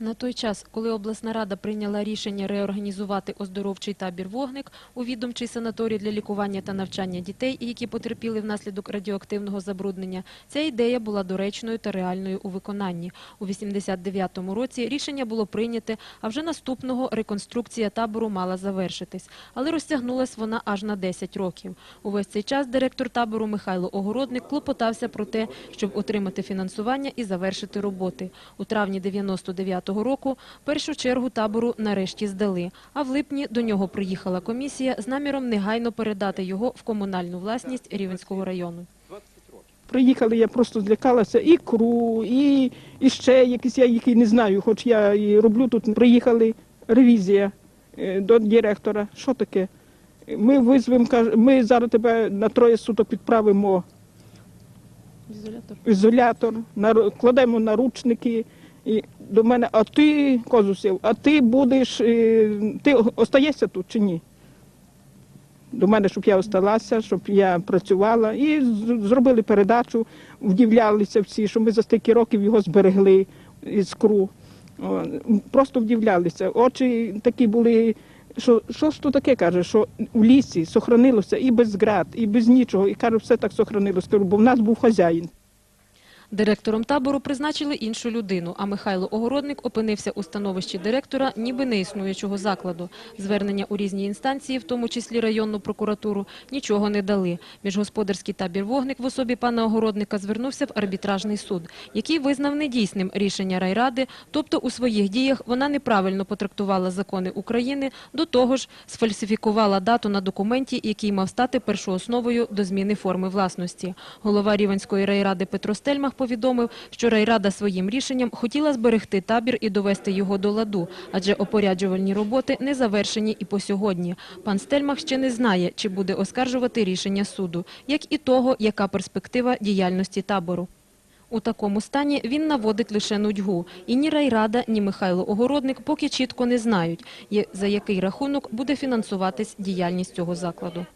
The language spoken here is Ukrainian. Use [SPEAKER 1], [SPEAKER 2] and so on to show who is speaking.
[SPEAKER 1] На той час, коли обласна рада прийняла рішення реорганізувати оздоровчий табір «Вогник» у відомчий санаторій для лікування та навчання дітей, які потерпіли внаслідок радіоактивного забруднення, ця ідея була доречною та реальною у виконанні. У 89-му році рішення було прийняте, а вже наступного реконструкція табору мала завершитись. Але розтягнулась вона аж на 10 років. Увесь цей час директор табору Михайло Огородник клопотався про те, щоб отримати фінансування і завершити роботи. У травні 99-го року першу чергу табору нарешті здали, а в липні до нього приїхала комісія з наміром негайно передати його в комунальну власність Рівенського району.
[SPEAKER 2] Приїхали, я просто злякалася і кру, і, і ще якісь, я їх і не знаю, хоч я і роблю тут. Приїхали, ревізія е, до директора. Що таке? Ми визвемо, каже, ми зараз тебе на троє суток відправимо
[SPEAKER 1] Ізолятор.
[SPEAKER 2] ізолятор, кладемо наручники. І до мене, а ти, Козусів, а ти будеш, е, ти остаєшся тут чи ні? До мене, щоб я осталася, щоб я працювала. І зробили передачу, вдивлялися всі, що ми за стільки років його зберегли із кру. О, Просто вдивлялися. Очі такі були, що, що ж то таке каже, що в лісі сохранилося і без град, і без нічого. І каже, все так сохранилося, бо в нас був хазяїн.
[SPEAKER 1] Директором табору призначили іншу людину, а Михайло Огородник опинився у становищі директора ніби неіснуючого закладу. Звернення у різні інстанції, в тому числі районну прокуратуру, нічого не дали. Міжгосподарський табір «Вогник» в особі пана Огородника звернувся в арбітражний суд, який визнав недійсним рішення райради, тобто у своїх діях вона неправильно потрактувала закони України, до того ж сфальсифікувала дату на документі, який мав стати першоосновою до зміни форми власності. Голова Рівенської райради Петро Стельмах повідомив, що райрада своїм рішенням хотіла зберегти табір і довести його до ладу, адже опоряджувальні роботи не завершені і по сьогодні. Пан Стельмах ще не знає, чи буде оскаржувати рішення суду, як і того, яка перспектива діяльності табору. У такому стані він наводить лише нудьгу. І ні райрада, ні Михайло Огородник поки чітко не знають, за який рахунок буде фінансуватись діяльність цього закладу.